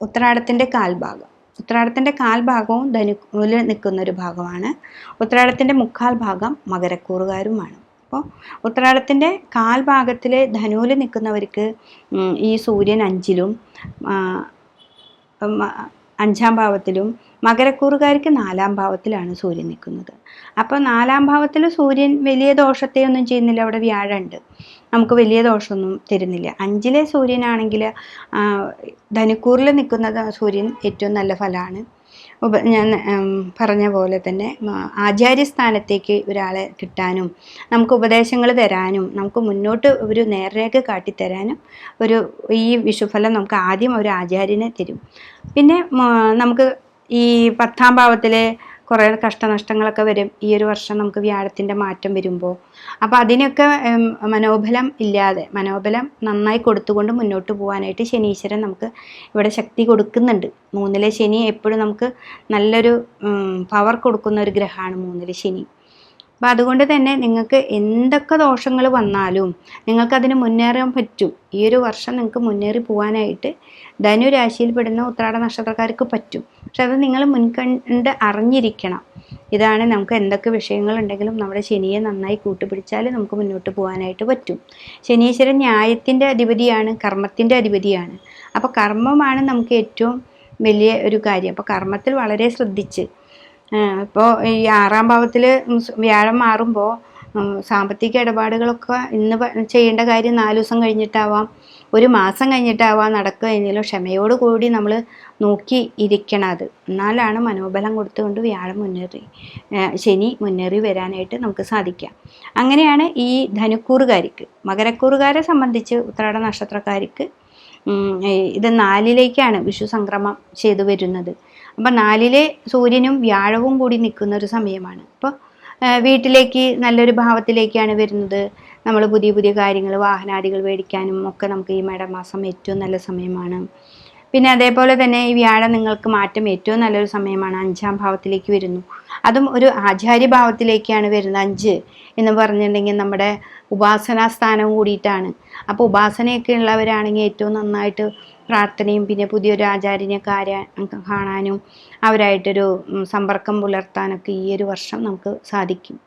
ഉത്രാടത്തിന്റെ കാൽഭാഗം. ഉത്രാടത്തിന്റെ കാൽഭാഗവും ധനുവിൽ നിൽക്കുന്ന ഒരു ഭാഗമാണ്. ഉത്രാടത്തിന്റെ മുക്കാൽ ഭാഗം മകരക്കൂറുകാരുമാണ്. അപ്പോൾ ഉത്രാടത്തിന്റെ കാൽഭാഗത്തിൽ ധനുവിൽ നിൽക്കുന്നവർക്ക് ഈ സൂര്യൻ അഞ്ചിലും അഞ്ചാം ഭാവത്തിലും മകരക്കൂറുകാർക്ക് നാലാം ഭാവത്തിലാണ് സൂര്യൻ നിൽക്കുന്നത്. അപ്പോൾ നാലാം ഭാവത്തിൽ സൂര്യൻ വലിയ ദോഷത്തെയൊന്നും ചെയ്യുന്നില്ല. അവിടെ വ്യാഴമുണ്ട്. നമുക്ക് വലിയ ദോഷമൊന്നും തരുന്നില്ല. അഞ്ചിലെ സൂര്യനാണെങ്കിൽ ധനുക്കൂറിൽ നിൽക്കുന്നത് സൂര്യൻ ഏറ്റവും നല്ല ഫലമാണ്. ഉപ ഞാൻ പറഞ്ഞ പോലെ തന്നെ ആചാര്യസ്ഥാനത്തേക്ക് ഒരാളെ കിട്ടാനും നമുക്ക് ഉപദേശങ്ങൾ തരാനും നമുക്ക് മുന്നോട്ട് ഒരു നേർരേഖ കാട്ടിത്തരാനും ഒരു ഈ വിഷുഫലം നമുക്ക് ആദ്യം ഒരു ആചാര്യനെ തരും. പിന്നെ നമുക്ക് ഈ പത്താം ഭാവത്തിലെ കുറേ കഷ്ടനഷ്ടങ്ങളൊക്കെ വരും. ഈ ഒരു വർഷം നമുക്ക് വ്യാഴത്തിന്റെ മാറ്റം വരുമ്പോൾ അപ്പോൾ അതിനൊക്കെ മനോബലം ഇല്ലാതെ മനോബലം നന്നായി കൊടുത്തുകൊണ്ട് മുന്നോട്ട് പോകാനായിട്ട് ശനീശ്വരൻ നമുക്ക് ഇവിടെ ശക്തി കൊടുക്കുന്നുണ്ട്. മൂന്നിലെ ശനി എപ്പോഴും നമുക്ക് നല്ലൊരു പവർ കൊടുക്കുന്ന ഒരു ഗ്രഹമാണ് മൂന്നിലെ ശനി. അപ്പം അതുകൊണ്ട് തന്നെ നിങ്ങൾക്ക് എന്തൊക്കെ ദോഷങ്ങൾ വന്നാലും നിങ്ങൾക്കതിന് മുന്നേറാൻ പറ്റും. ഈ ഒരു വർഷം നിങ്ങൾക്ക് മുന്നേറി പോകാനായിട്ട് ധനുരാശിയിൽപ്പെടുന്ന ഉത്രാട നക്ഷത്രക്കാർക്ക് പറ്റും. പക്ഷെ അത് നിങ്ങൾ മുൻകണ്ട് അറിഞ്ഞിരിക്കണം. ഇതാണ് നമുക്ക് എന്തൊക്കെ വിഷയങ്ങളുണ്ടെങ്കിലും നമ്മുടെ ശനിയെ നന്നായി കൂട്ടുപിടിച്ചാൽ നമുക്ക് മുന്നോട്ട് പോകാനായിട്ട് പറ്റും. ശനീശ്വരൻ ന്യായത്തിന്റെ അധിപതിയാണ് കർമ്മത്തിന്റെ അധിപതിയാണ്. അപ്പോൾ കർമ്മമാണ് നമുക്ക് ഏറ്റവും വലിയ ഒരു കാര്യം. അപ്പോൾ കർമ്മത്തിൽ വളരെ ശ്രദ്ധിച്ച് ഇപ്പോൾ ഈ ആറാം ഭാവത്തിൽ വ്യാഴം മാറുമ്പോൾ സാമ്പത്തിക ഇടപാടുകളൊക്കെ ഇന്ന് ചെയ്യേണ്ട കാര്യം നാല് ദിവസം കഴിഞ്ഞിട്ടാവാം. ഒരു മാസം കഴിഞ്ഞിട്ടാവാം നടക്കുക എങ്കിലും ക്ഷമയോട് കൂടി നമ്മൾ നോക്കി ഇരിക്കണം അത്. എന്നാലാണ് മനോബലം കൊടുത്തുകൊണ്ട് വ്യാഴം മുന്നേറി ശനി മുന്നേറി വരാനായിട്ട് നമുക്ക് സാധിക്കാം. അങ്ങനെയാണ് ഈ ധനുക്കൂറുകാരിക്ക് മകരക്കൂറുകാരെ സംബന്ധിച്ച് ഉത്രാട നക്ഷത്രക്കാർക്ക് ഇത് നാലിലേക്കാണ് വിഷു സംക്രമം ചെയ്തു വരുന്നത്. അപ്പം നാലിലെ സൂര്യനും വ്യാഴവും കൂടി നിൽക്കുന്ന ഒരു സമയമാണ്. അപ്പോൾ വീട്ടിലേക്ക് നല്ലൊരു ഭാവത്തിലേക്കാണ് വരുന്നത്. നമ്മൾ പുതിയ പുതിയ കാര്യങ്ങൾ വാഹനാദികൾ മേടിക്കാനും ഒക്കെ നമുക്ക് ഈ മേടമാസം ഏറ്റവും നല്ല സമയമാണ്. പിന്നെ അതേപോലെ തന്നെ ഈ വ്യാഴം നിങ്ങൾക്ക് മാറ്റം ഏറ്റവും നല്ലൊരു സമയമാണ്. അഞ്ചാം ഭാവത്തിലേക്ക് വരുന്നു. അതും ഒരു ആചാര്യ ഭാവത്തിലേക്കാണ് വരുന്നത്. അഞ്ച് എന്ന് പറഞ്ഞിട്ടുണ്ടെങ്കിൽ നമ്മുടെ ഉപാസനാ സ്ഥാനവും കൂടിയിട്ടാണ്. അപ്പോൾ ഉപാസനയൊക്കെ ഉള്ളവരാണെങ്കിൽ ഏറ്റവും നന്നായിട്ട് പ്രാർത്ഥനയും പിന്നെ പുതിയൊരു ആചാര്യനെ കാര്യ കാണാനും അവരായിട്ടൊരു സമ്പർക്കം പുലർത്താനൊക്കെ ഈ ഒരു വർഷം നമുക്ക് സാധിക്കും.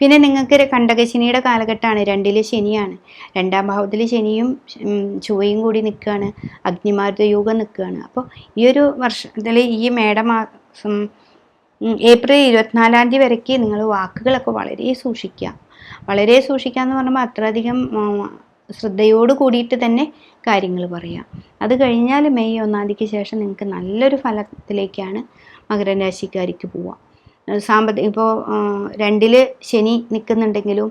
പിന്നെ നിങ്ങൾക്ക് കണ്ടകശനിയുടെ കാലഘട്ടമാണ്. രണ്ടിലെ ശനിയാണ്. രണ്ടാം ഭാവത്തിൽ ശനിയും ചുവയും കൂടി നിൽക്കുകയാണ്. അഗ്നിമാരുത യോഗം നിൽക്കുകയാണ്. അപ്പോൾ ഈ ഒരു വർഷത്തിൽ ഈ മേടമാസം ഏപ്രിൽ ഇരുപത്തിനാലാം തീയതി വരയ്ക്ക് നിങ്ങൾ വാക്കുകളൊക്കെ വളരെ സൂക്ഷിക്കുക. വളരെ സൂക്ഷിക്കുക എന്ന് പറയുമ്പോൾ അത്രയധികം ശ്രദ്ധയോട് കൂടിയിട്ട് തന്നെ കാര്യങ്ങൾ പറയാം. അത് കഴിഞ്ഞാൽ മെയ് ഒന്നാം തീയതിക്ക് ശേഷം നിങ്ങൾക്ക് നല്ലൊരു ഫലത്തിലേക്കാണ് മകര രാശിക്കാരിക്ക് പോവാം സാമ്പത്തിക ഇപ്പോൾ രണ്ടിൽ ശനി നിൽക്കുന്നുണ്ടെങ്കിലും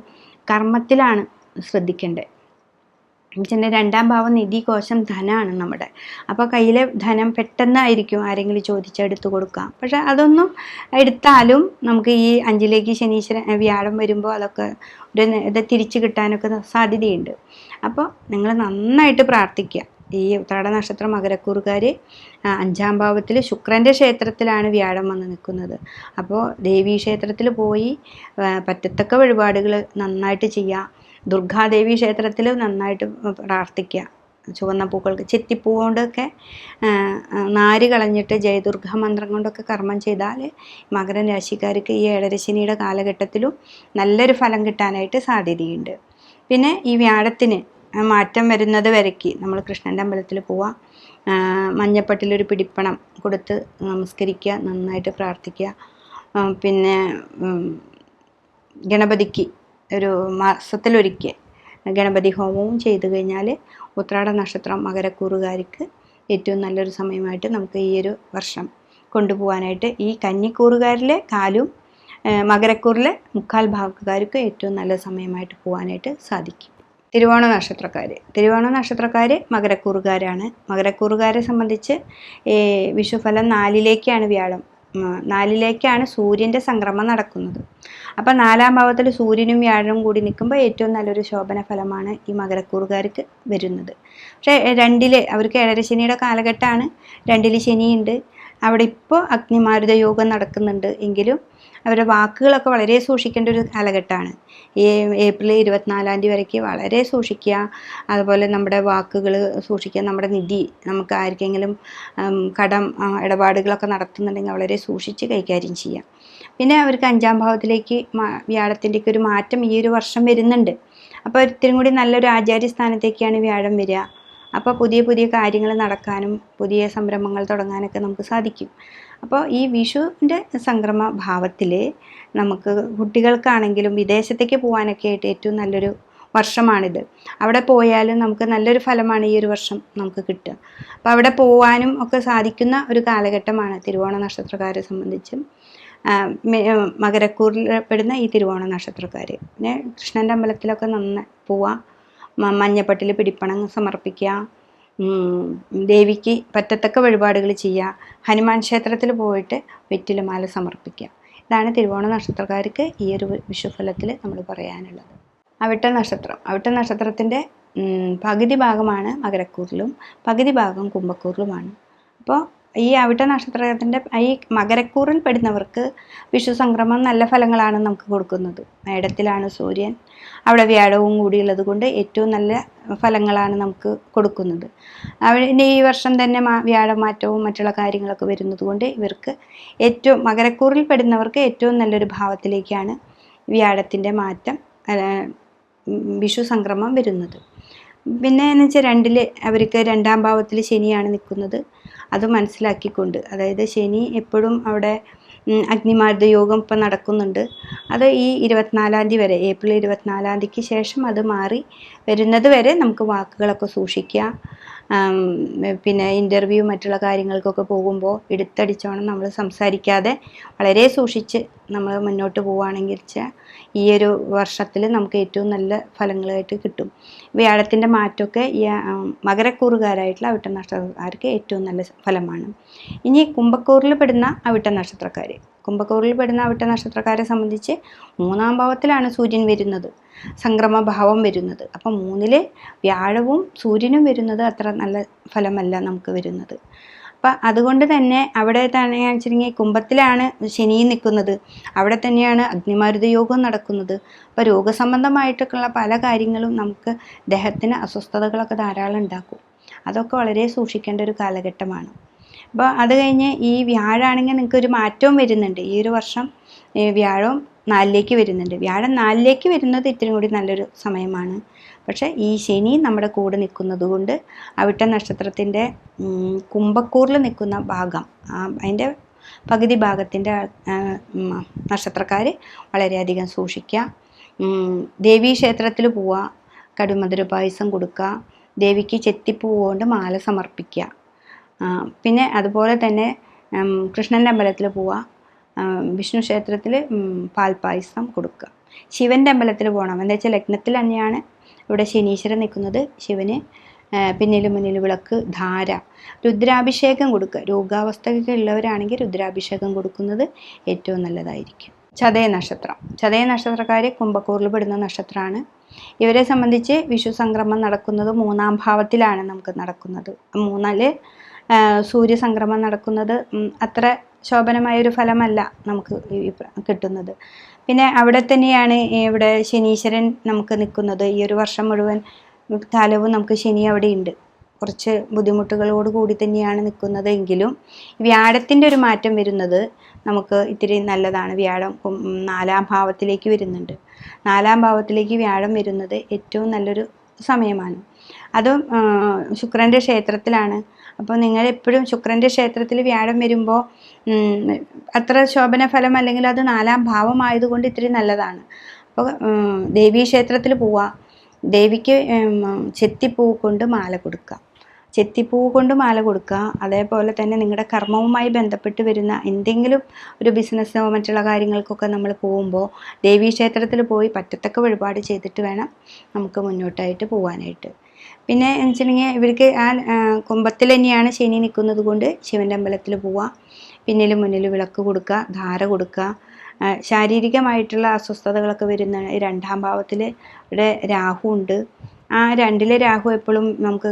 കർമ്മത്തിലാണ് ശ്രദ്ധിക്കേണ്ടത്. പിന്നെ രണ്ടാം ഭാവം നിധി കോശം ധനമാണ് നമ്മുടെ. അപ്പോൾ കയ്യിലെ ധനം പെട്ടെന്നായിരിക്കും ആരെങ്കിലും ചോദിച്ചെടുത്ത് എടുത്തു കൊടുക്കാം പക്ഷെ അതൊന്നും എടുത്താലും നമുക്ക് ഈ അഞ്ചിലേക്ക് ശനീശ്വരൻ വ്യാഴം വരുമ്പോൾ അതൊക്കെ ഒരു ഇത് തിരിച്ചു കിട്ടാനൊക്കെ സാധ്യതയുണ്ട്. അപ്പോൾ നിങ്ങൾ നന്നായിട്ട് പ്രാർത്ഥിക്കുക. ഈ ഉത്രാട നക്ഷത്രം മകരക്കൂറുകാർ അഞ്ചാം ഭാവത്തിൽ ശുക്രന്റെ ക്ഷേത്രത്തിലാണ് വ്യാഴം വന്ന് നിൽക്കുന്നത്. അപ്പോൾ ദേവീ ക്ഷേത്രത്തിൽ പോയി പറ്റത്തക്ക വഴിപാടുകൾ നന്നായിട്ട് ചെയ്യുക. ദുർഗാദേവി ക്ഷേത്രത്തിൽ നന്നായിട്ട് പ്രാർത്ഥിക്കുക. ചുവന്ന പൂക്കൾക്ക് ചെത്തിപ്പൂ കൊണ്ടൊക്കെ നാര് കളഞ്ഞിട്ട് ജയദുർഗ മന്ത്രം കൊണ്ടൊക്കെ കർമ്മം ചെയ്താൽ മകരൻ രാശിക്കാർക്ക് ഈ ഏഴരശനിയുടെ കാലഘട്ടത്തിലും നല്ലൊരു ഫലം കിട്ടാനായിട്ട് സാധ്യതയുണ്ട്. പിന്നെ ഈ വ്യാഴത്തിന് മാറ്റം വരുന്നത് വരയ്ക്ക്. നമ്മൾ കൃഷ്ണന്റെ അമ്പലത്തിൽ പോവാം മഞ്ഞപ്പട്ടിലൊരു പിടിപ്പണം കൊടുത്ത് നമസ്കരിക്കുക നന്നായിട്ട് പ്രാർത്ഥിക്കുക. പിന്നെ ഗണപതിക്ക് ഒരു മാസത്തിലൊരിക്കൽ ഗണപതി ഹോമവും ചെയ്തു കഴിഞ്ഞാൽ ഉത്രാട നക്ഷത്രം മകരക്കൂറുകാർക്ക് ഏറ്റവും നല്ലൊരു സമയമായിട്ട് നമുക്ക് ഈ ഒരു വർഷം കൊണ്ടുപോകാനായിട്ട് ഈ കന്നിക്കൂറുകാരിലെ കാലും മകരക്കൂറിലെ മുക്കാൽ ഭാഗക്കാർക്ക് ഏറ്റവും നല്ല സമയമായിട്ട് പോകാനായിട്ട് സാധിക്കും. തിരുവോണ നക്ഷത്രക്കാർ തിരുവോണ നക്ഷത്രക്കാർ മകരക്കൂറുകാരാണ്. മകരക്കൂറുകാരെ സംബന്ധിച്ച് വിഷുഫലം നാലിലേക്കാണ് വ്യാഴം. നാലിലേക്കാണ് സൂര്യന്റെ സംക്രമം നടക്കുന്നത്. അപ്പം നാലാം ഭാവത്തിൽ സൂര്യനും വ്യാഴനും കൂടി നിൽക്കുമ്പോൾ ഏറ്റവും നല്ലൊരു ശോഭന ഫലമാണ് ഈ മകരക്കൂറുകാർക്ക് വരുന്നത്. പക്ഷേ രണ്ടിൽ അവർക്ക് ഏഴരശനിയുടെ കാലഘട്ടമാണ്. രണ്ടിൽ ശനിയുണ്ട്. അവിടെ ഇപ്പോൾ അഗ്നിമാരുത യോഗം നടക്കുന്നുണ്ട്. എങ്കിലും അവരുടെ വാക്കുകളൊക്കെ വളരെ സൂക്ഷിക്കേണ്ട ഒരു കാലഘട്ടമാണ്. ഏപ്രിൽ ഇരുപത്തിനാലാം തീയതി വരയ്ക്ക് വളരെ സൂക്ഷിക്കുക. അതുപോലെ നമ്മുടെ വാക്കുകൾ സൂക്ഷിക്കുക. നമ്മുടെ നിധി നമുക്ക് ആർക്കെങ്കിലും കടം ഇടപാടുകളൊക്കെ നടത്തുന്നുണ്ടെങ്കിൽ വളരെ സൂക്ഷിച്ച് കൈകാര്യം ചെയ്യാം. പിന്നെ അവർക്ക് അഞ്ചാം ഭാവത്തിലേക്ക് വ്യാഴത്തിന്റെയൊക്കെ ഒരു മാറ്റം ഈ ഒരു വർഷം വരുന്നുണ്ട്. അപ്പോൾ ഒരിത്തിരി കൂടി നല്ലൊരു ആചാര്യ സ്ഥാനത്തേക്കാണ് വ്യാഴം വരിക. അപ്പോൾ പുതിയ പുതിയ കാര്യങ്ങൾ നടക്കാനും പുതിയ സംരംഭങ്ങൾ തുടങ്ങാനൊക്കെ നമുക്ക് സാധിക്കും. അപ്പോൾ ഈ വിഷുവിന്റെ സംക്രമ ഭാവത്തിൽ നമുക്ക് കുട്ടികൾക്കാണെങ്കിലും വിദേശത്തേക്ക് പോകാനൊക്കെ ആയിട്ട് ഏറ്റവും നല്ലൊരു വർഷമാണിത്. അവിടെ പോയാലും നമുക്ക് നല്ലൊരു ഫലമാണ് ഈ ഒരു വർഷം നമുക്ക് കിട്ടുക. അപ്പോൾ അവിടെ പോകാനും ഒക്കെ സാധിക്കുന്ന ഒരു കാലഘട്ടമാണ് തിരുവോണ നക്ഷത്രക്കാരെ സംബന്ധിച്ച്. മകരക്കൂറിൽ പെടുന്ന ഈ തിരുവോണ നക്ഷത്രക്കാർ പിന്നെ കൃഷ്ണന്റെ അമ്പലത്തിലൊക്കെ നന്നായി പോവുക മ- മഞ്ഞപ്പട്ടിൽ പിടിപ്പണം സമർപ്പിക്കുക ദേവിക്ക് പറ്റത്തക്ക വഴിപാടുകൾ ചെയ്യുക ഹനുമാൻ ക്ഷേത്രത്തിൽ പോയിട്ട് വെറ്റിലമാല സമർപ്പിക്കുക. ഇതാണ് തിരുവോണ നക്ഷത്രക്കാർക്ക് ഈ ഒരു വിഷുഫലത്തിൽ നമ്മൾ പറയാനുള്ളത്. അവിട്ട നക്ഷത്രം. അവിട്ട നക്ഷത്രത്തിന്റെ പകുതി ഭാഗമാണ് മകരക്കൂറിലും പകുതി ഭാഗം കുംഭക്കൂറിലുമാണ്. അപ്പോൾ ഈ അവിട്ട നക്ഷത്രത്തിന്റെ ഈ മകരക്കൂറിൽ പെടുന്നവർക്ക് വിഷു സംക്രമം നല്ല ഫലങ്ങളാണ് നമുക്ക് കൊടുക്കുന്നത്. മേടത്തിലാണ് സൂര്യൻ. അവിടെ വ്യാഴവും കൂടിയുള്ളത് കൊണ്ട് ഏറ്റവും നല്ല ഫലങ്ങളാണ് നമുക്ക് കൊടുക്കുന്നത്. അവിടെ ഈ വർഷം തന്നെ വ്യാഴമാറ്റവും മറ്റുള്ള കാര്യങ്ങളൊക്കെ വരുന്നത് കൊണ്ട് ഇവർക്ക് ഏറ്റവും മകരക്കൂറിൽ പെടുന്നവർക്ക് ഏറ്റവും നല്ലൊരു ഭാവത്തിലേക്കാണ് വ്യാഴത്തിന്റെ മാറ്റം വിഷു സംക്രമം വരുന്നത്. പിന്നെ എന്ന് വെച്ചാൽ രണ്ടിൽ അവർക്ക് രണ്ടാം ഭാവത്തിൽ ശനിയാണ് നിൽക്കുന്നത്. അത് മനസ്സിലാക്കിക്കൊണ്ട് അതായത് ശനി എപ്പോഴും അവിടെ അഗ്നിമാരുത യോഗം ഇപ്പം നടക്കുന്നുണ്ട്. അത് ഈ ഇരുപത്തിനാലാം തീയതി വരെ ഏപ്രിൽ ഇരുപത്തിനാലാം തീയതിക്ക് ശേഷം അത് മാറി വരുന്നത് വരെ നമുക്ക് വാക്കുകളൊക്കെ സൂക്ഷിക്കുക. പിന്നെ ഇന്റർവ്യൂ മറ്റുള്ള കാര്യങ്ങൾക്കൊക്കെ പോകുമ്പോൾ എടുത്തടിച്ചോണം നമ്മൾ സംസാരിക്കാതെ വളരെ സൂക്ഷിച്ച് നമ്മൾ മുന്നോട്ട് പോവുകയാണെങ്കിൽ ഈ ഒരു വർഷത്തിൽ നമുക്ക് ഏറ്റവും നല്ല ഫലങ്ങളായിട്ട് കിട്ടും. വ്യാഴത്തിന്റെ മാറ്റമൊക്കെ ഈ മകരക്കൂറുകാരായിട്ടുള്ള അവിട്ട നക്ഷത്രക്കാർക്ക് ഏറ്റവും നല്ല ഫലമാണ്. ഇനി കുംഭക്കൂറിൽ പെടുന്ന അവിട്ട നക്ഷത്രക്കാർ കുംഭക്കൂറിൽ പെടുന്ന അവിട്ട നക്ഷത്രക്കാരെ സംബന്ധിച്ച് മൂന്നാം ഭാവത്തിലാണ് സൂര്യൻ വരുന്നത്. സംക്രമഭാവം വരുന്നത്. അപ്പം മൂന്നിൽ വ്യാഴവും സൂര്യനും വരുന്നത് അത്ര നല്ല ഫലമല്ല നമുക്ക് വരുന്നത്. അപ്പം അതുകൊണ്ട് തന്നെ അവിടെ തന്നെ വെച്ചിട്ടുണ്ടെങ്കിൽ കുംഭത്തിലാണ് ശനി നിൽക്കുന്നത്. അവിടെ തന്നെയാണ് അഗ്നിമാരുത യോഗം നടക്കുന്നത്. അപ്പോൾ രോഗസംബന്ധമായിട്ടൊക്കെയുള്ള പല കാര്യങ്ങളും നമുക്ക് ദേഹത്തിന് അസ്വസ്ഥതകളൊക്കെ ധാരാളം ഉണ്ടാക്കും. അതൊക്കെ വളരെ സൂക്ഷിക്കേണ്ട ഒരു കാലഘട്ടമാണ്. അപ്പോൾ അത് കഴിഞ്ഞ് ഈ വ്യാഴാണെങ്കിൽ നിങ്ങൾക്ക് ഒരു മാറ്റവും വരുന്നുണ്ട്. ഈ ഒരു വർഷം വ്യാഴവും വ്യാഴം നാലിലേക്ക് വരുന്നുണ്ട്. വ്യാഴം നാലിലേക്ക് വരുന്നത് ഇത്തിരി കൂടി നല്ലൊരു സമയമാണ്. പക്ഷേ ഈ ശനി നമ്മുടെ കൂടെ നിൽക്കുന്നത് കൊണ്ട് അവിട്ട നക്ഷത്രത്തിന്റെ കുംഭക്കൂറിൽ നിൽക്കുന്ന ഭാഗം അതിന്റെ പകുതി ഭാഗത്തിന്റെ നക്ഷത്രക്കാർ വളരെയധികം സൂക്ഷിക്കുക. ദേവീ ക്ഷേത്രത്തിൽ പോവുക കടുമധുര പായസം കൊടുക്കുക ദേവിക്ക് ചെത്തിപ്പൂവുകൊണ്ട് മാല സമർപ്പിക്കുക. പിന്നെ അതുപോലെ തന്നെ കൃഷ്ണന്റെ അമ്പലത്തിൽ പോവുക. വിഷ്ണു ക്ഷേത്രത്തിൽ പാൽപ്പായസം കൊടുക്കുക. ശിവന്റെ അമ്പലത്തിൽ പോകണം. എന്താ വെച്ചാൽ ലഗ്നത്തിൽ തന്നെയാണ് ഇവിടെ ശനീശ്വരൻ നിൽക്കുന്നത്. ശിവന് പിന്നിലും മുന്നിൽ വിളക്ക് ധാര രുദ്രാഭിഷേകം കൊടുക്കുക. രോഗാവസ്ഥയൊക്കെ ഉള്ളവരാണെങ്കിൽ രുദ്രാഭിഷേകം കൊടുക്കുന്നത് ഏറ്റവും നല്ലതായിരിക്കും. ചതയ നക്ഷത്രം. ചതയ നക്ഷത്രക്കാർ കുംഭക്കൂറിൽ പെടുന്ന നക്ഷത്രമാണ് ഇവരെ സംബന്ധിച്ച് വിഷു സംക്രമം നടക്കുന്നത് മൂന്നാം ഭാവത്തിലാണ് നമുക്ക് നടക്കുന്നത്. മൂന്നാൽ സൂര്യ സൂര്യസംക്രമം നടക്കുന്നത് അത്ര ശോഭനമായ ഒരു ഫലമല്ല നമുക്ക് കിട്ടുന്നത്. പിന്നെ അവിടെ തന്നെയാണ് ഇവിടെ ശനീശ്വരൻ നമുക്ക് നിൽക്കുന്നത്. ഈ ഒരു വർഷം മുഴുവൻ കാലവും നമുക്ക് ശനി അവിടെയുണ്ട്. കുറച്ച് ബുദ്ധിമുട്ടുകളോട് കൂടി തന്നെയാണ് നിൽക്കുന്നത് എങ്കിലും വ്യാഴത്തിന്റെ ഒരു മാറ്റം വരുന്നത് നമുക്ക് ഇത്തിരി നല്ലതാണ്. വ്യാഴം നാലാം ഭാവത്തിലേക്ക് വരുന്നുണ്ട്. നാലാം ഭാവത്തിലേക്ക് വ്യാഴം വരുന്നത് ഏറ്റവും നല്ലൊരു സമയമാണ്. അതും ശുക്രന്റെ ക്ഷേത്രത്തിലാണ്. അപ്പോൾ നിങ്ങൾ എപ്പോഴും ശുക്രന്റെ ക്ഷേത്രത്തിൽ വ്യാഴം വരുമ്പോൾ അത്ര ശോഭന ഫലം അല്ലെങ്കിൽ അത് നാലാം ഭാവമായതുകൊണ്ട് ഇത്തിരി നല്ലതാണ്. അപ്പോൾ ദേവീക്ഷേത്രത്തിൽ ദേവീ ക്ഷേത്രത്തിൽ പോവുക ദേവിക്ക് ചെത്തിപ്പൂ കൊണ്ട് മാല കൊടുക്കുക ചെത്തിപ്പൂ കൊണ്ട് മാല കൊടുക്കുക. അതേപോലെ തന്നെ നിങ്ങളുടെ കർമ്മവുമായി ബന്ധപ്പെട്ട് വരുന്ന എന്തെങ്കിലും ഒരു ബിസിനസ്സോ മറ്റുള്ള കാര്യങ്ങൾക്കൊക്കെ നമ്മൾ പോകുമ്പോൾ ദേവീക്ഷേത്രത്തിൽ പോയി പറ്റത്തക്ക വഴിപാട് ചെയ്തിട്ട് വേണം നമുക്ക് മുന്നോട്ടായിട്ട് പോകാനായിട്ട് പിന്നെ എന്ന് വെച്ചിട്ടുണ്ടെങ്കിൽ ഇവർക്ക് ആ കുമ്പത്തിൽ തന്നെയാണ് ശനി നിൽക്കുന്നത് കൊണ്ട് ശിവന്റെ അമ്പലത്തിൽ പോവുക പിന്നിൽ മുന്നിൽ വിളക്ക് കൊടുക്കുക ധാര കൊടുക്കുക. ശാരീരികമായിട്ടുള്ള അസ്വസ്ഥതകളൊക്കെ വരുന്ന രണ്ടാം ഭാവത്തിൽ ഇവിടെ രാഹു ഉണ്ട്. ആ രണ്ടിലെ രാഹു എപ്പോഴും നമുക്ക്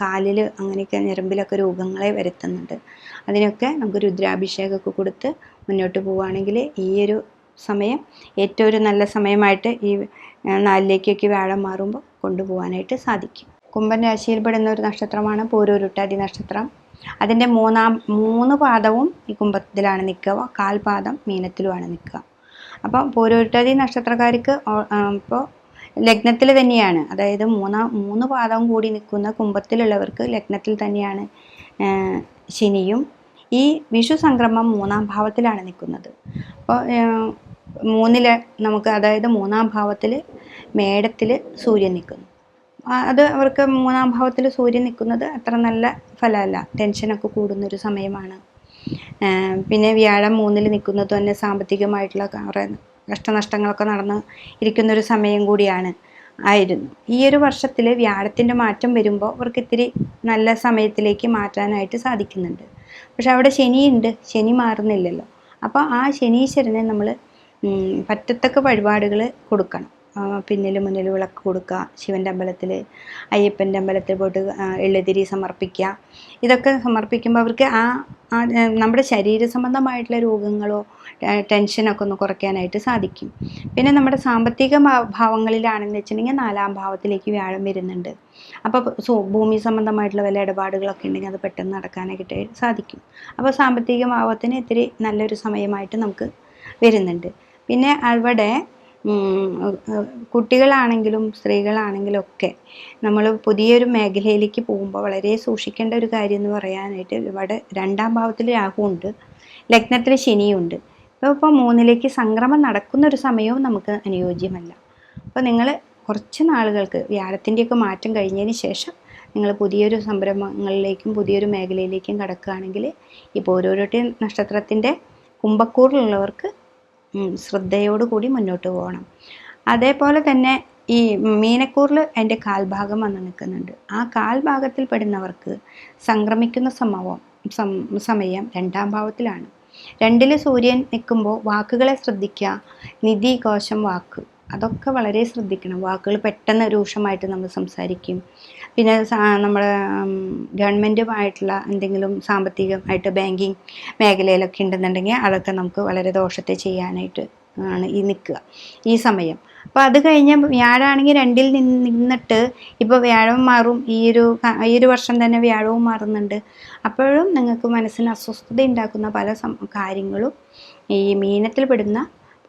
കാലിൽ അങ്ങനെയൊക്കെ ഞരമ്പിലൊക്കെ രോഗങ്ങളെ വരുത്തുന്നുണ്ട്. അതിനൊക്കെ നമുക്ക് രുദ്രാഭിഷേകമൊക്കെ കൊടുത്ത് മുന്നോട്ട് പോവുകയാണെങ്കിൽ ഈ ഒരു സമയം ഏറ്റവും ഒരു നല്ല സമയമായിട്ട് ഈ നാലിലേക്കൊക്കെ വ്യാഴം മാറുമ്പോൾ കൊണ്ടുപോകാനായിട്ട് സാധിക്കും. കുംഭൻ രാശിയിൽപ്പെടുന്ന ഒരു നക്ഷത്രമാണ് പൂരൂരുട്ടാതി നക്ഷത്രം. അതിന്റെ മൂന്നാം മൂന്ന് പാദവും ഈ കുംഭത്തിലാണ് നിൽക്കുക. കാൽപാദം മീനത്തിലുമാണ് നിൽക്കുക. അപ്പം പൂരൂരുട്ടാതി നക്ഷത്രക്കാർക്ക് ഇപ്പോൾ ലഗ്നത്തിൽ തന്നെയാണ്. അതായത് മൂന്നാം മൂന്ന് പാദവും കൂടി നിൽക്കുന്ന കുംഭത്തിലുള്ളവർക്ക് ലഗ്നത്തിൽ തന്നെയാണ് ശനിയും. ഈ വിഷു സംക്രമം മൂന്നാം ഭാവത്തിലാണ് നിൽക്കുന്നത്. അപ്പോൾ മൂന്നിൽ നമുക്ക് അതായത് മൂന്നാം ഭാവത്തിൽ മേടത്തിൽ സൂര്യൻ നിൽക്കുന്നു. അത് അവർക്ക് മൂന്നാം ഭാവത്തിൽ സൂര്യൻ നിൽക്കുന്നത് അത്ര നല്ല ഫലമല്ല. ടെൻഷനൊക്കെ കൂടുന്നൊരു സമയമാണ്. പിന്നെ വ്യാഴം മൂന്നിൽ നിൽക്കുന്നത് തന്നെ സാമ്പത്തികമായിട്ടുള്ള കഷ്ടനഷ്ടങ്ങളൊക്കെ നടന്ന് ഇരിക്കുന്നൊരു സമയം കൂടിയാണ്. ആയിരുന്നു. ഈ ഒരു വർഷത്തിൽ വ്യാഴത്തിന്റെ മാറ്റം വരുമ്പോൾ അവർക്ക് ഇത്തിരി നല്ല സമയത്തിലേക്ക് മാറ്റാനായിട്ട് സാധിക്കുന്നുണ്ട്. പക്ഷെ അവിടെ ശനിയുണ്ട്. ശനി മാറുന്നില്ലല്ലോ. അപ്പോൾ ആ ശനീശ്വരനെ നമ്മൾ പറ്റത്തക്ക വഴിപാടുകൾ കൊടുക്കണം. പിന്നിൽ മുന്നിൽ വിളക്ക് കൊടുക്കുക ശിവന്റെ അമ്പലത്തിൽ അയ്യപ്പന്റെ അമ്പലത്തിൽ പോയിട്ട് എള്ളുതിരി സമർപ്പിക്കുക ഇതൊക്കെ സമർപ്പിക്കുമ്പോൾ അവർക്ക് ആ നമ്മുടെ ശരീര സംബന്ധമായിട്ടുള്ള രോഗങ്ങളോ ടെൻഷനൊക്കെ ഒന്ന് കുറയ്ക്കാനായിട്ട് സാധിക്കും. പിന്നെ നമ്മുടെ സാമ്പത്തിക ഭാവങ്ങളിലാണെന്ന് വെച്ചിട്ടുണ്ടെങ്കിൽ നാലാം ഭാവത്തിലേക്ക് വ്യാഴം വരുന്നുണ്ട്. അപ്പോൾ സോ ഭൂമി സംബന്ധമായിട്ടുള്ള വല്ല ഇടപാടുകളൊക്കെ ഉണ്ടെങ്കിൽ അത് പെട്ടെന്ന് നടക്കാനായിട്ട് സാധിക്കും. അപ്പോൾ സാമ്പത്തിക ഭാവത്തിന് ഇത്തിരി നല്ലൊരു സമയമായിട്ട് നമുക്ക് വരുന്നുണ്ട്. പിന്നെ അവിടെ കുട്ടികളാണെങ്കിലും സ്ത്രീകളാണെങ്കിലും ഒക്കെ നമ്മൾ പുതിയൊരു മേഖലയിലേക്ക് പോകുമ്പോൾ വളരെ സൂക്ഷിക്കേണ്ട ഒരു കാര്യം എന്ന് പറയാനായിട്ട് ഇവിടെ രണ്ടാം ഭാവത്തിൽ രാഹുണ്ട് ലഗ്നത്തിൽ ശനിയുണ്ട് ഇപ്പോൾ ഇപ്പോൾ മൂന്നിലേക്ക് സംക്രമം നടക്കുന്ന ഒരു സമയവും നമുക്ക് അനുയോജ്യമല്ല. അപ്പോൾ നിങ്ങൾ കുറച്ച് നാളുകൾക്ക് വ്യാഴത്തിന്റെയൊക്കെ മാറ്റം കഴിഞ്ഞതിന് ശേഷം നിങ്ങൾ പുതിയൊരു സംരംഭങ്ങളിലേക്കും പുതിയൊരു മേഖലയിലേക്കും കടക്കുകയാണെങ്കിൽ ഇപ്പോൾ ഓരോരുത്തർ നക്ഷത്രത്തിന്റെ കുംഭക്കൂറിലുള്ളവർക്ക് ശ്രദ്ധയോടുകൂടി മുന്നോട്ട് പോകണം. അതേപോലെ തന്നെ ഈ മീനക്കൂറിൽ അതിന്റെ കാൽഭാഗം വന്ന് നിൽക്കുന്നുണ്ട്. ആ കാൽഭാഗത്തിൽ പെടുന്നവർക്ക് സംക്രമിക്കുന്ന സമവം സമയം രണ്ടാം ഭാവത്തിലാണ്. രണ്ടിൽ സൂര്യൻ നിൽക്കുമ്പോൾ വാക്കുകളെ ശ്രദ്ധിക്കുക നിധി കോശം വാക്ക്. അതൊക്കെ വളരെ ശ്രദ്ധിക്കണം. വാക്കുകൾ പെട്ടെന്ന് രൂക്ഷമായിട്ട് നമ്മൾ സംസാരിക്കും. പിന്നെ നമ്മൾ ഗവൺമെന്റുമായിട്ടുള്ള എന്തെങ്കിലും സാമ്പത്തികമായിട്ട് ബാങ്കിങ് മേഖലയിലൊക്കെ ഉണ്ടെന്നുണ്ടെങ്കിൽ അതൊക്കെ നമുക്ക് വളരെ ദോഷത്തെ ചെയ്യാനായിട്ട് ആണ് ഈ നിൽക്കുക. ഈ സമയം. അപ്പോൾ അത് കഴിഞ്ഞ് വ്യാഴാണെങ്കിൽ രണ്ടിൽ നിന്ന് നിന്നിട്ട് ഇപ്പോൾ വ്യാഴവും മാറും. ഈ ഒരു ഈ ഒരു വർഷം തന്നെ വ്യാഴവും മാറുന്നുണ്ട്. അപ്പോഴും നിങ്ങൾക്ക് മനസ്സിന് അസ്വസ്ഥത ഉണ്ടാക്കുന്ന പല കാര്യങ്ങളും ഈ മീനത്തിൽ പെടുന്ന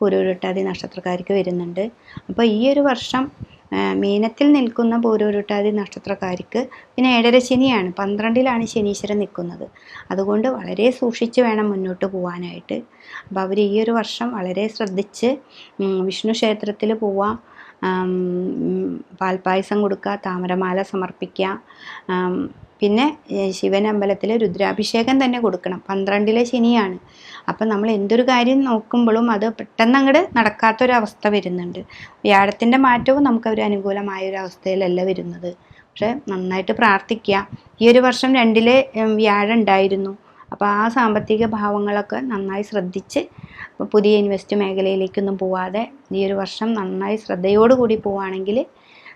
പൂരോരുട്ടാതി നക്ഷത്രക്കാർക്ക് വരുന്നുണ്ട്. അപ്പോൾ ഈ ഒരു വർഷം മീനത്തിൽ നിൽക്കുന്ന പൂരൂരുട്ടാതി നക്ഷത്രക്കാർക്ക് പിന്നെ ഏഴര ശനിയാണ്. പന്ത്രണ്ടിലാണ് ശനീശ്വരൻ നിൽക്കുന്നത്. അതുകൊണ്ട് വളരെ സൂക്ഷിച്ച് വേണം മുന്നോട്ട് പോകാനായിട്ട് അപ്പോൾ അവർ ഈ ഒരു വർഷം വളരെ ശ്രദ്ധിച്ച് വിഷ്ണു ക്ഷേത്രത്തിൽ പോവാം. പാൽപ്പായസം കൊടുക്കുക താമരമാല സമർപ്പിക്കുക പിന്നെ ശിവൻ അമ്പലത്തിൽ രുദ്രാഭിഷേകം തന്നെ കൊടുക്കണം. പന്ത്രണ്ടിലെ ശനിയാണ്. അപ്പം നമ്മൾ എന്തൊരു കാര്യം നോക്കുമ്പോഴും അത് പെട്ടെന്ന് അങ്ങോട്ട് നടക്കാത്തൊരവസ്ഥ വരുന്നുണ്ട്. വ്യാഴത്തിന്റെ മാറ്റവും നമുക്ക് ഒരു അനുകൂലമായ ഒരു അവസ്ഥയിലല്ല വരുന്നത്. പക്ഷെ നന്നായിട്ട് പ്രാർത്ഥിക്കുക ഈ ഒരു വർഷം രണ്ടിലെ വ്യാഴം ഉണ്ടായിരുന്നു. അപ്പോൾ ആ സാമ്പത്തിക ഭാവങ്ങളൊക്കെ നന്നായി ശ്രദ്ധിച്ച് പുതിയ ഇൻവെസ്റ്റ് മേഖലയിലേക്കൊന്നും പോവാതെ ഈ ഒരു വർഷം നന്നായി ശ്രദ്ധയോടുകൂടി പോവുകയാണെങ്കിൽ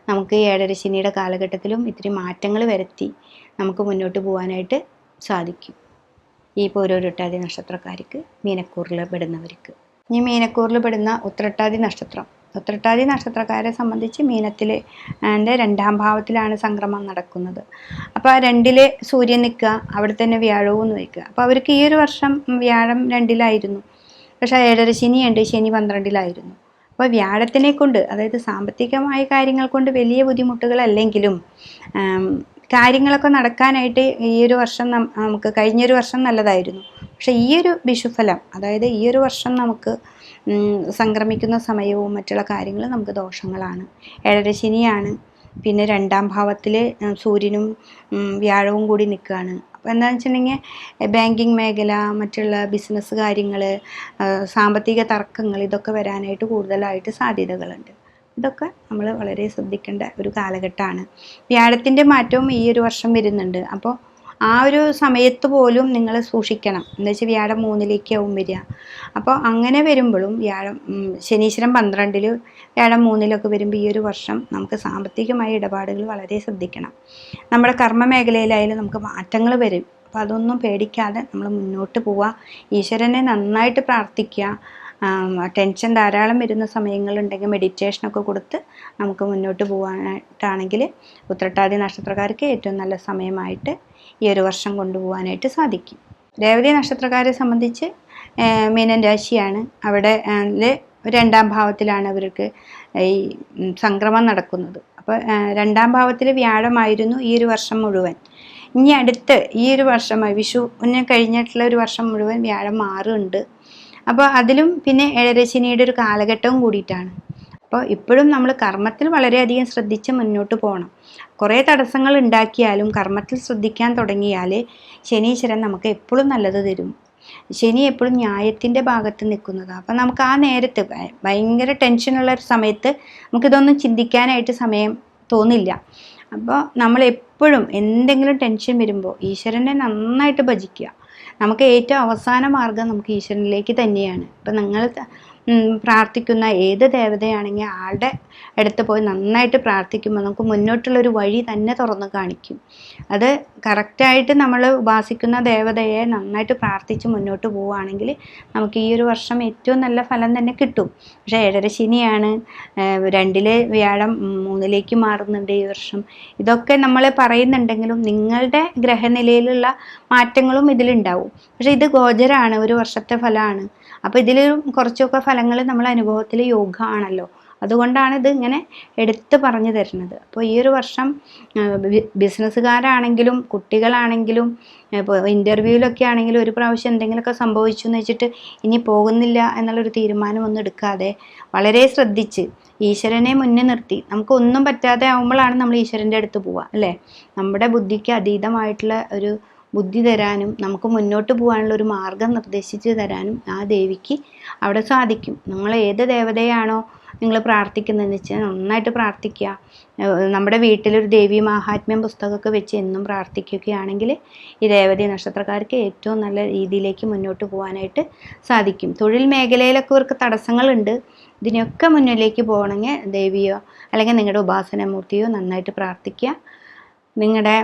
നമുക്ക് ഏഴര ശനിയുടെ കാലഘട്ടത്തിലും ഇത്തിരി മാറ്റങ്ങൾ വരുത്തി നമുക്ക് മുന്നോട്ട് പോകാനായിട്ട് സാധിക്കും. ഈ പോരോരുട്ടാതി നക്ഷത്രക്കാർക്ക് മീനക്കൂറിൽ പെടുന്നവർക്ക്. ഈ മീനക്കൂറിൽ പെടുന്ന ഉത്രട്ടാതി നക്ഷത്രം. ഉത്രട്ടാതി നക്ഷത്രക്കാരെ സംബന്ധിച്ച് മീനത്തിൽ എന്റെ രണ്ടാം ഭാവത്തിലാണ് സംക്രമം നടക്കുന്നത്. അപ്പോൾ ആ രണ്ടിൽ സൂര്യൻ നിൽക്കുക അവിടെ തന്നെ വ്യാഴവും നിൽക്കുക അപ്പോൾ അവർക്ക് ഈ ഒരു വർഷം വ്യാഴം രണ്ടിലായിരുന്നു. പക്ഷേ ഏഴര ശനിയുണ്ട് ശനി പന്ത്രണ്ടിലായിരുന്നു. അപ്പോൾ വ്യാഴത്തിനെ കൊണ്ട് അതായത് സാമ്പത്തികമായ കാര്യങ്ങൾ കൊണ്ട് വലിയ ബുദ്ധിമുട്ടുകളല്ലെങ്കിലും കാര്യങ്ങളൊക്കെ നടക്കാനായിട്ട് ഈ ഒരു വർഷം നമുക്ക് കഴിഞ്ഞൊരു വർഷം നല്ലതായിരുന്നു. പക്ഷെ ഈ ഒരു വിഷുഫലം അതായത് ഈ ഒരു വർഷം നമുക്ക് സംക്രമിക്കുന്ന സമയവും മറ്റുള്ള കാര്യങ്ങളും നമുക്ക് ദോഷങ്ങളാണ്. ഏഴരശനിയാണ് പിന്നെ രണ്ടാം ഭാവത്തിൽ സൂര്യനും വ്യാഴവും കൂടി നിൽക്കുകയാണ്. അപ്പോൾ എന്താണെന്ന് വെച്ചിട്ടുണ്ടെങ്കിൽ ബാങ്കിങ് മേഖല മറ്റുള്ള ബിസിനസ് കാര്യങ്ങൾ സാമ്പത്തിക തർക്കങ്ങൾ ഇതൊക്കെ വരാനായിട്ട് കൂടുതലായിട്ട് സാധ്യതകളുണ്ട്. ഇതൊക്കെ നമ്മൾ വളരെ ശ്രദ്ധിക്കേണ്ട ഒരു കാലഘട്ടമാണ്. വ്യാഴത്തിന്റെ മാറ്റവും ഈ ഒരു വർഷം വരുന്നുണ്ട്. അപ്പോൾ ആ ഒരു സമയത്ത് പോലും നിങ്ങൾ സൂക്ഷിക്കണം. എന്താ വെച്ചാൽ വ്യാഴം മൂന്നിലേക്കാവും വരിക. അപ്പോൾ അങ്ങനെ വരുമ്പോഴും വ്യാഴം ശനീശ്വരം പന്ത്രണ്ടിൽ വ്യാഴം മൂന്നിലൊക്കെ വരുമ്പോൾ ഈ ഒരു വർഷം നമുക്ക് സാമ്പത്തികമായ ഇടപാടുകൾ വളരെ ശ്രദ്ധിക്കണം. നമ്മുടെ കർമ്മ മേഖലയിലായാലും നമുക്ക് മാറ്റങ്ങൾ വരും. അപ്പോൾ അതൊന്നും പേടിക്കാതെ നമ്മൾ മുന്നോട്ട് പോവുക ഈശ്വരനെ നന്നായിട്ട് പ്രാർത്ഥിക്കുക ടെൻഷൻ ധാരാളം വരുന്ന സമയങ്ങളുണ്ടെങ്കിൽ മെഡിറ്റേഷനൊക്കെ കൊടുത്ത് നമുക്ക് മുന്നോട്ട് പോകാനായിട്ടാണെങ്കിൽ ഉത്രട്ടാതി നക്ഷത്രക്കാർക്ക് ഏറ്റവും നല്ല സമയമായിട്ട് ഈ ഒരു വർഷം കൊണ്ടുപോകാനായിട്ട് സാധിക്കും. രേവതി നക്ഷത്രക്കാരെ സംബന്ധിച്ച് മീനൻ രാശിയാണ്. അവിടെ രണ്ടാം ഭാവത്തിലാണ് അവർക്ക് ഈ സംക്രമം നടക്കുന്നത്. അപ്പോൾ രണ്ടാം ഭാവത്തിൽ വ്യാഴമായിരുന്നു ഈ ഒരു വർഷം മുഴുവൻ. ഇനി അടുത്ത് ഈ ഒരു വർഷമായി വിഷുവിന് കഴിഞ്ഞിട്ടുള്ള ഒരു വർഷം മുഴുവൻ വ്യാഴം മാറുന്നുണ്ട് അപ്പോൾ അതിലും പിന്നെ ഏഴരശനിയുടെ ഒരു കാലഘട്ടവും കൂടിയിട്ടാണ്. അപ്പോൾ ഇപ്പോഴും നമ്മൾ കർമ്മത്തിൽ വളരെയധികം ശ്രദ്ധിച്ച് മുന്നോട്ട് പോകണം കുറേ തടസ്സങ്ങൾ ഉണ്ടാക്കിയാലും കർമ്മത്തിൽ ശ്രദ്ധിക്കാൻ തുടങ്ങിയാൽ ശനീശ്വരൻ നമുക്ക് എപ്പോഴും നല്ലത് തരും. ശനി എപ്പോഴും ന്യായത്തിന്റെ ഭാഗത്ത് നിൽക്കുന്നതാണ് അപ്പം നമുക്ക് ആ നേരത്ത് ഭയ- ഭയങ്കര ടെൻഷനുള്ള ഒരു സമയത്ത് നമുക്കിതൊന്നും ചിന്തിക്കാനായിട്ട് സമയം തോന്നില്ല. അപ്പോൾ നമ്മൾ എപ്പോഴും എന്തെങ്കിലും ടെൻഷൻ വരുമ്പോൾ ഈശ്വരനെ നന്നായിട്ട് ഭജിക്കുക. നമുക്ക് ഏറ്റവും അവസാന മാർഗം നമുക്ക് ഈശ്വരനിലേക്ക് തന്നെയാണ്. ഇപ്പം നിങ്ങൾ പ്രാർത്ഥിക്കുന്ന ഏത് ദേവതയാണെങ്കിൽ ആളുടെ അടുത്ത് പോയി നന്നായിട്ട് പ്രാർത്ഥിക്കുമ്പോൾ നമുക്ക് മുന്നോട്ടുള്ളൊരു വഴി തന്നെ തുറന്ന് കാണിക്കും. അത് കറക്റ്റായിട്ട് നമ്മൾ ഉപാസിക്കുന്ന ദേവതയെ നന്നായിട്ട് പ്രാർത്ഥിച്ച് മുന്നോട്ട് പോവുകയാണെങ്കിൽ നമുക്ക് ഈ ഒരു വർഷം ഏറ്റവും നല്ല ഫലം തന്നെ കിട്ടും. പക്ഷേ ഏഴര ശനിയാണ് രണ്ടിലെ വ്യാഴം മൂന്നിലേക്ക് മാറുന്നുണ്ട് ഈ വർഷം. ഇതൊക്കെ നമ്മൾ പറയുന്നുണ്ടെങ്കിലും നിങ്ങളുടെ ഗ്രഹനിലയിലുള്ള മാറ്റങ്ങളും ഇതിലുണ്ടാവും. പക്ഷേ ഇത് ഗോചരാണ് ഒരു വർഷത്തെ ഫലമാണ്. അപ്പോൾ ഇതിൽ കുറച്ചൊക്കെ ഫലങ്ങൾ നമ്മൾ അനുഭവത്തിൽ യോഗമാണല്ലോ അതുകൊണ്ടാണ് ഇത് ഇങ്ങനെ എടുത്ത് പറഞ്ഞു തരുന്നത്. അപ്പോൾ ഈ ഒരു വർഷം ബിസിനസ്സുകാരാണെങ്കിലും കുട്ടികളാണെങ്കിലും ഇപ്പോൾ ഇന്റർവ്യൂവിലൊക്കെ ആണെങ്കിലും ഒരു പ്രാവശ്യം എന്തെങ്കിലുമൊക്കെ സംഭവിച്ചു എന്ന് വെച്ചിട്ട് ഇനി പോകുന്നില്ല എന്നുള്ളൊരു തീരുമാനമൊന്നും എടുക്കാതെ വളരെ ശ്രദ്ധിച്ച് ഈശ്വരനെ മുന്നേ നിർത്തി. നമുക്ക് ഒന്നും പറ്റാതെ ആകുമ്പോഴാണ് നമ്മൾ ഈശ്വരന്റെ അടുത്ത് പോവുക അല്ലേ? നമ്മുടെ ബുദ്ധിക്ക് അതീതമായിട്ടുള്ള ഒരു ബുദ്ധി തരാനും നമുക്ക് മുന്നോട്ട് പോകാനുള്ള ഒരു മാർഗം നിർദ്ദേശിച്ചു തരാനും ആ ദേവിക്ക് അവിടെ സാധിക്കും. നിങ്ങൾ ഏത് ദേവതയാണോ നിങ്ങൾ പ്രാർത്ഥിക്കുന്നതെന്ന് വെച്ചാൽ നന്നായിട്ട് പ്രാർത്ഥിക്കുക. നമ്മുടെ വീട്ടിലൊരു ദേവി മഹാത്മ്യം പുസ്തകമൊക്കെ വെച്ച് എന്നും പ്രാർത്ഥിക്കുകയാണെങ്കിൽ ഈ രേവതി നക്ഷത്രക്കാർക്ക് ഏറ്റവും നല്ല രീതിയിലേക്ക് മുന്നോട്ട് പോകാനായിട്ട് സാധിക്കും. തൊഴിൽ മേഖലയിലൊക്കെ ഇവർക്ക് തടസ്സങ്ങളുണ്ട്. ഇതിനൊക്കെ മുന്നിലേക്ക് പോകണമെങ്കിൽ ദേവിയോ അല്ലെങ്കിൽ നിങ്ങളുടെ ഉപാസനമൂർത്തിയോ നന്നായിട്ട് പ്രാർത്ഥിക്കുക. നിങ്ങളുടെ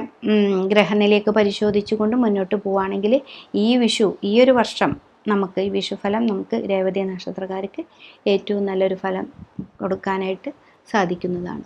ഗ്രഹനിലേക്ക് പരിശോധിച്ചുകൊണ്ട് മുന്നോട്ട് പോവുകയാണെങ്കിൽ ഈ വിഷു ഈ ഒരു വർഷം നമുക്ക് ഈ വിഷുഫലം നമുക്ക് രേവതി നക്ഷത്രക്കാർക്ക് ഏറ്റവും നല്ലൊരു ഫലം കൊടുക്കാനായിട്ട് സാധിക്കുന്നതാണ്.